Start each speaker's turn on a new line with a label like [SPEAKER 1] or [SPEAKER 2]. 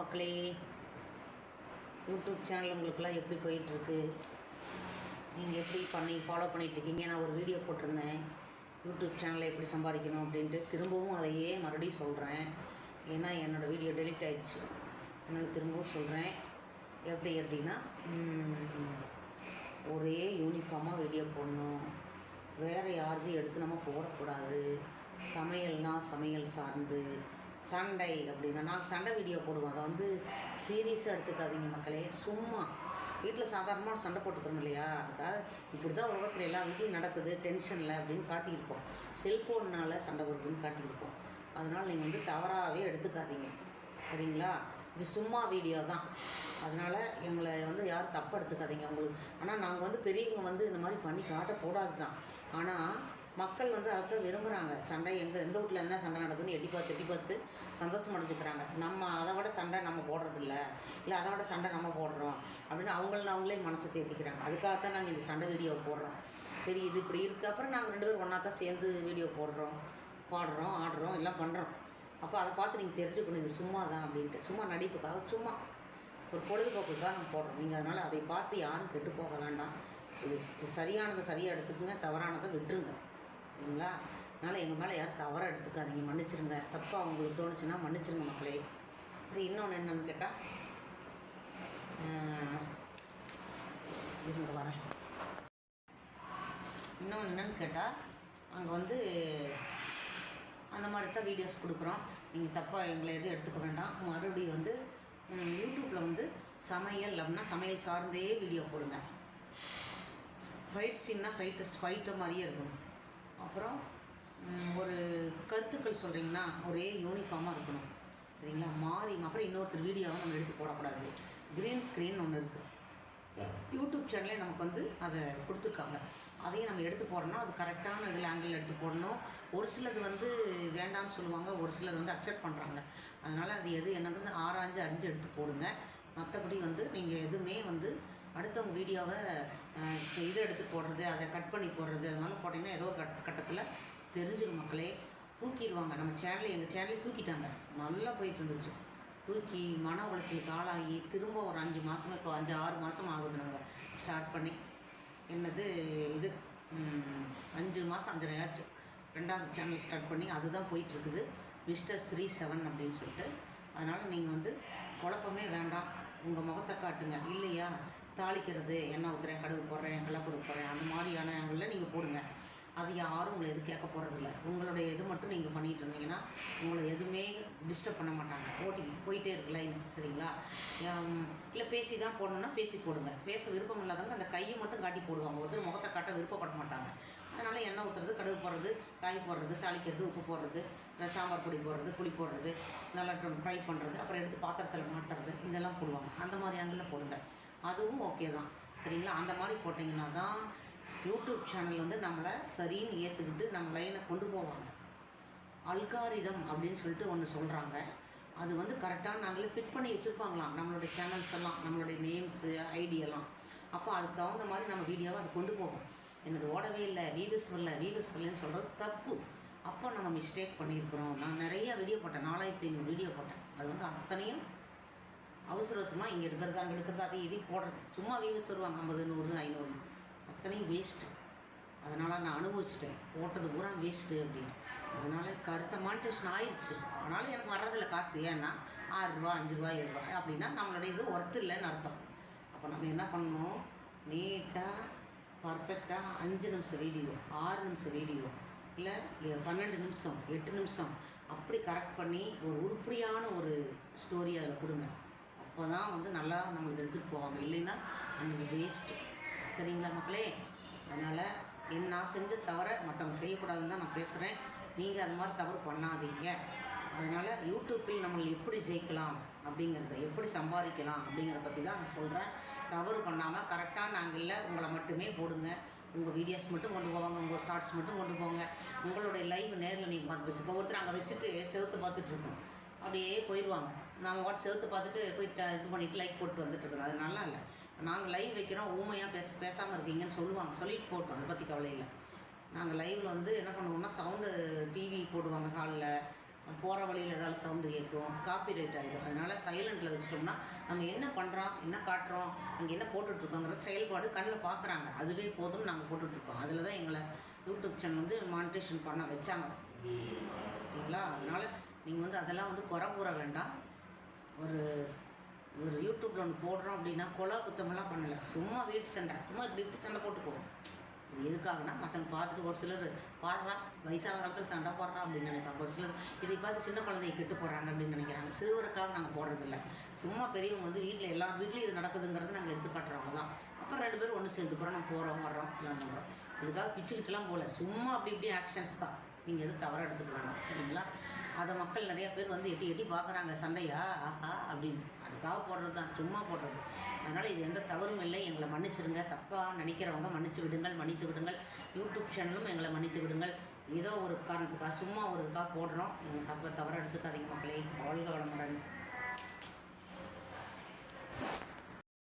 [SPEAKER 1] மக்களே. YouTube channel உங்களுக்கெல்லாம் எப்படி போயிட்டுருக்கு? நீங்கள் எப்படி பண்ணி ஃபாலோ பண்ணிகிட்ருக்கீங்க நான் ஒரு வீடியோ போட்டிருந்தேன். யூடியூப் சேனலை எப்படி சம்பாதிக்கணும் அப்படின்ட்டு திரும்பவும் அதையே மறுபடியும் சொல்கிறேன் ஏன்னா என்னோடய வீடியோ டெலிட் ஆகிடுச்சு அதனால் திரும்பவும் சொல்கிறேன் எப்படி அப்படின்னா ஒரே யூனிஃபார்மாக வீடியோ போடணும். வேறு யாரது எடுத்து நம்ம போடக்கூடாது. சமையல்னால் சமையல் சார்ந்து. சண்டை அப்படின்னா நாங்கள் சண்டை வீடியோ போடுவோம் அதை வந்து சீரியஸாக எடுத்துக்காதீங்க மக்களே. சும்மா. வீட்டில் சாதாரணமாக சண்டை போட்டுக்கிறோம் இல்லையா? அதுக்காக இப்படி தான் உலகத்தில் எல்லா வீட்லையும் நடக்குது. டென்ஷனில் அப்படின்னு காட்டியிருப்போம் செல்ஃபோன்னால் சண்டை வருதுன்னு காட்டியிருப்போம் அதனால் நீங்கள் வந்து தவறாகவே எடுத்துக்காதீங்க. சரிங்களா? இது சும்மா வீடியோ தான். அதனால் எங்களை வந்து யாரும் தப்பு எடுத்துக்காதீங்க உங்களுக்கு ஆனால் நாங்கள் வந்து பெரியவங்க வந்து இந்த மாதிரி பண்ணி காட்டக்கூடாது தான் ஆனால் மக்கள் வந்து அதைத்தான் விரும்புகிறாங்க சண்டை எங்கே எந்த வீட்டில் என்ன சண்டை நடக்குதுன்னு எட்டி பார்த்து எட்டி பார்த்து சந்தோஷம் அடைஞ்சிக்கிறாங்க நம்ம அதை விட சண்டை நம்ம போடுறதில்ல. இல்லை அதை விட சண்டை நம்ம போடுறோம் அப்படின்னு அவங்கள அவங்களே மனசை தேத்திக்கிறாங்க. அதுக்காகத்தான் நாங்கள் இந்த சண்டை வீடியோ போடுறோம். சரி இது இப்படி இருக்குது அப்புறம் நாங்கள் ரெண்டு பேரும் ஒன்றா தான் சேர்ந்து வீடியோ போடுறோம். பாடுறோம் ஆடுறோம் எல்லாம் பண்ணுறோம் அப்போ அதை பார்த்து நீங்கள் தெரிஞ்சுக்கணும். இது சும்மா தான் அப்படின்ட்டு. சும்மா நடிப்புக்காக சும்மா. ஒரு பொழுதுபோக்குக்காக நம்ம போடுறோம். நீங்கள் அதனால் அதை பார்த்து யாரும் கெட்டு போக வேண்டாம். இது சரியானதை சரியாக எடுத்துக்குங்க. தவறானதை விட்டுருங்க. ஓகேங்களா? அதனால் எங்கள் மேலே யாரும் தவறாக எடுத்துக்காதீங்க. மன்னிச்சிருங்க. தப்பாக உங்களுக்கு தோணுச்சுன்னா மன்னிச்சிருங்க மக்களே. அப்புறம் இன்னொன்று என்னென்னு கேட்டால் இருந்து வரேன். இன்னொன்று என்னென்னு கேட்டால் அங்கே வந்து அந்த மாதிரி தான் வீடியோஸ் கொடுக்குறோம். நீங்கள் தப்பாக எங்களை எதுவும் எடுத்துக்க வேண்டாம். மறுபடியும் வந்து யூடியூப்பில் வந்து சமையல் அப்படின்னா சமையல் சார்ந்தே வீடியோ போடுங்க. ஃபைட் சீன்னா ஃபைட்டு ஃபைட்டை மாதிரியே இருக்கணும். அப்புறம் ஒரு கருத்துக்கள் சொல்கிறீங்கன்னா ஒரே யூனிஃபார்மாக இருக்கணும். சரிங்களா? மாறி அப்புறம் இன்னொருத்தர் வீடியோவை நம்ம எடுத்து போடக்கூடாது. க்ரீன் ஸ்க்ரீன் ஒன்று இருக்குது யூடியூப் சேனலே நமக்கு வந்து அதை கொடுத்துருக்காங்க. அதையும் நம்ம எடுத்து போடணும். அது கரெக்டான இதில் ஆங்கிள் எடுத்து போடணும். ஒரு சிலது வந்து வேண்டாம்னு சொல்லுவாங்க. ஒரு சிலது வந்து அக்செப்ட் பண்ணுறாங்க அதனால் அது எது என்னங்கிறது ஆராய்ஞ்சு அறிஞ்சு எடுத்து போடுங்க. மற்றபடி வந்து நீங்கள் எதுவுமே வந்து அடுத்தவங்க வீடியோவை இது இதை எடுத்து போடுறது அதை கட் பண்ணி போடுறது அது மாதிரி போட்டிங்கன்னா ஏதோ ஒரு கட் கட்டத்தில் தெரிஞ்சிடும் மக்களே. தூக்கிடுவாங்க நம்ம சேனலை எங்கள் சேனலே தூக்கிட்டாங்க. நல்லா போயிட்டு இருந்துச்சு. தூக்கி மன உளைச்சலுக்கு ஆளாகி திரும்ப ஒரு அஞ்சு மாதம் இப்போ அஞ்சு ஆறு மாதம் ஆகுது நாங்கள் ஸ்டார்ட் பண்ணி. என்னது இது அஞ்சு மாதம் அஞ்சரை ஆச்சு. ரெண்டாவது சேனல் ஸ்டார்ட் பண்ணி அதுதான் போயிட்டுருக்குது. மிஸ்டர் ஸ்ரீ செவன் அப்படின்னு சொல்லிட்டு. அதனால் நீங்கள் வந்து குழப்பமே வேண்டாம். உங்கள் முகத்தை காட்டுங்க. இல்லையா? தாளிக்கிறது எண்ணெய் ஊற்றுறேன் கடுகு போடுறேன் கடலப்பருப்பு போடுறேன் அந்த மாதிரியான ஆங்கிளில் நீங்கள் போடுங்க. அது யாரும் உங்களை எதுவும் கேட்க போகிறதில்ல உங்களுடைய இது மட்டும் நீங்கள் பண்ணிகிட்டு இருந்தீங்கன்னா உங்களை எதுவுமே டிஸ்டர்ப் பண்ண மாட்டாங்க. ஓட்டி போயிட்டே இருக்கு சரிங்களா? இல்லை பேசி தான் போடணும்னா பேசி போடுங்க. பேச விருப்பம் இல்லாதவங்க அந்த கையை மட்டும் காட்டி போடுவாங்க. ஒருத்தர் முகத்தை காட்ட விருப்பப்பட மாட்டாங்க. அதனால் எண்ணெய் ஊற்றுறது கடுகு போடுறது காய் போடுறது தாளிக்கிறது உப்பு போடுறது சாம்பார் பொடி போடுறது புளி போடுறது நல்லா ஃப்ரை பண்ணுறது அப்புறம் எடுத்து பாத்திரத்தில் மாற்றுறது இதெல்லாம் போடுவாங்க. அந்த மாதிரி ஆங்கிளில் போடுங்க. அதுவும் ஓகே தான். சரிங்களா? அந்த மாதிரி போட்டிங்கன்னா தான் யூடியூப் சேனல் வந்து நம்மளை சரின்னு ஏற்றுக்கிட்டு நம்ம லைனை கொண்டு போவாங்க. அல்காரிதம் அப்படின்னு சொல்லிட்டு ஒன்று சொல்கிறாங்க அது வந்து கரெக்டாக நாங்களே ஃபிட் பண்ணி வச்சுருப்பாங்களாம். நம்மளுடைய சேனல்ஸ் எல்லாம் நம்மளுடைய நேம்ஸு ஐடியெல்லாம் அப்போ அதுக்கு தகுந்த மாதிரி நம்ம வீடியோவை அது கொண்டு போகும். என்னது ஓடவே இல்லை வீடியோஸ் வரல வீடியோஸ் வரலன்னு சொல்கிறது தப்பு. அப்போ நம்ம மிஸ்டேக் பண்ணியிருக்கிறோம். நான் நிறைய வீடியோ போட்டேன். நாலாயிரத்தி ஐநூறு வீடியோ போட்டேன். அது வந்து அத்தனையும் அவசர அவசரமாக இங்கே எடுக்கிறது அங்கே எடுக்கிறது அதை இதையும் போடுறது சும்மா வியூஸ் வருவாங்க ஐம்பது நூறு ஐநூறு அத்தனையும் வேஸ்ட்டு அதனால் நான் அனுபவிச்சிட்டேன். போட்டது பூரா வேஸ்ட்டு அப்படின்னு. அதனால் கருத்த மானிட்டேஷன் ஆயிடுச்சு ஆனாலும் எனக்கு வர்றதில்ல காசு. ஏன்னா ஆறுரூவா அஞ்சு ரூபா ஏழு ரூபா அப்படின்னா நம்மளுடைய இது ஒர்த்து இல்லைன்னு அர்த்தம். அப்போ நம்ம என்ன பண்ணணும்? நீட்டாக பர்ஃபெக்டாக அஞ்சு நிமிஷம் வீடியோ ஆறு நிமிஷம் வீடியோ இல்லை பன்னெண்டு நிமிஷம் எட்டு நிமிஷம். அப்படி கரெக்ட் பண்ணி ஒரு உருப்படியான ஒரு ஸ்டோரி அதில் கொடுங்க. அப்போ தான் வந்து நல்லா நம்மளுக்கு எடுத்துகிட்டு போவாங்க. இல்லைன்னா நம்மளுக்கு வேஸ்ட்டு சரிங்களா மக்களே? அதனால் என் நான் செஞ்ச தவிர மற்றவங்க செய்யக்கூடாதுன்னு தான் நான் பேசுகிறேன் நீங்கள் அது மாதிரி தவறு பண்ணாதீங்க. அதனால் யூடியூப்பில் நம்மளை எப்படி ஜெயிக்கலாம் அப்படிங்கிறத எப்படி சம்பாதிக்கலாம் அப்படிங்கிறத பற்றி தான் நான் சொல்கிறேன் தவறு பண்ணாமல் கரெக்டான ஆங்கிளில் உங்களை மட்டுமே போடுங்க. உங்கள் வீடியோஸ் மட்டும் கொண்டு போவாங்க. உங்கள் ஷார்ட்ஸ் மட்டும் கொண்டு போங்க. உங்களுடைய லைவ் நேரில் நீங்கள் பார்த்து பேசுங்க. ஒருத்தர் அங்கே வச்சுட்டு செவுத்து பார்த்துட்ருக்கோம் அப்படியே போயிடுவாங்க. நாம் வாட் சேர்த்து பார்த்துட்டு போயிட்டு இது பண்ணிட்டு லைக் போட்டு வந்துட்டு இருக்கோம் அது நல்லா இல்லை. நாங்கள் லைவ் வைக்கிறோம் ஊமையாக பேச பேசாமல் இருக்கீங்கன்னு சொல்லுவாங்க. சொல்லிட்டு போட்டோம். அதை பற்றி கவலை இல்லை. நாங்கள் லைவில் வந்து என்ன பண்ணுவோம்னா சவுண்டு டிவி போடுவாங்க ஹாலில் போகிற வழியில் ஏதாவது சவுண்டு கேட்கும் காப்பி ரைட் ஆகிடும் அதனால் சைலண்டில் வச்சிட்டோம்னா நம்ம என்ன பண்ணுறோம் என்ன காட்டுறோம் அங்கே என்ன போட்டுட்ருக்கோங்கிற செயல்பாடு கண்ணில் பார்க்குறாங்க அதுவே போதும்னு நாங்கள் போட்டுட்ருக்கோம் அதில் தான் எங்களை யூடியூப் சேனல் வந்து மானிட்டேஷன் பண்ண வச்சாங்க. ஓகேங்களா அதனால் நீங்கள் வந்து அதெல்லாம் வந்து குறை கூற வேண்டாம். ஒரு ஒரு யூடியூப்பில் ஒன்று போடுறோம் அப்படின்னா கொலை குத்தமெல்லாம் பண்ணலை. சும்மா வீட்டு சண்டை. சும்மா இப்படி இப்படி சண்டை போட்டுக்குவோம். இது எதுக்காகனா மற்றவங்க பார்த்துட்டு ஒரு சிலர் பாடுறா வயசான காலத்தில் சண்டை போடுறான் அப்படின்னு நினைப்பாங்க. ஒரு சிலர் இதை பார்த்து சின்ன குழந்தைய கெட்டு போடுறாங்க அப்படின்னு நினைக்கிறாங்க. சிறுவருக்காக நாங்கள் போடுறதில்ல. சும்மா பெரியவங்க வந்து வீட்டில் எல்லா வீட்லேயும் இது நடக்குதுங்கிறது நாங்கள் எடுத்து காட்டுறவங்க தான். அப்புறம் ரெண்டு பேரும் ஒன்று சேர்ந்துக்கிறோம் நம்ம போகிறோம் வர்றோம் எல்லாம் பண்ணுறோம் இதுக்காக பிச்சுக்கிட்டுலாம் போகல. சும்மா அப்படி இப்படி ஆக்ஷன்ஸ் தான். நீங்கள் எதுவும் தவறாக எடுத்துக்க வேண்டாம் சரிங்களா? அதை மக்கள் நிறைய பேர் வந்து எட்டி எட்டி பார்க்குறாங்க சண்டையா? ஆஹா அப்படின்னு. அதுக்காக போடுறது தான் சும்மா போடுறது. அதனால் இது எந்த தவறும் இல்லை. எங்களை மன்னிச்சிடுங்க. தப்பாக நினைக்கிறவங்க மன்னிச்சு விடுங்கள் மன்னித்து விடுங்கள். யூடியூப் சேனலும் எங்களை மன்னித்து விடுங்கள். ஏதோ ஒரு காரணத்துக்காக சும்மா ஒரு இதுக்காக போடுறோம். எங்கள் தப்பை தவறாக எடுத்துக்காதீங்க மக்களே. வாழ்க வளமுடன்.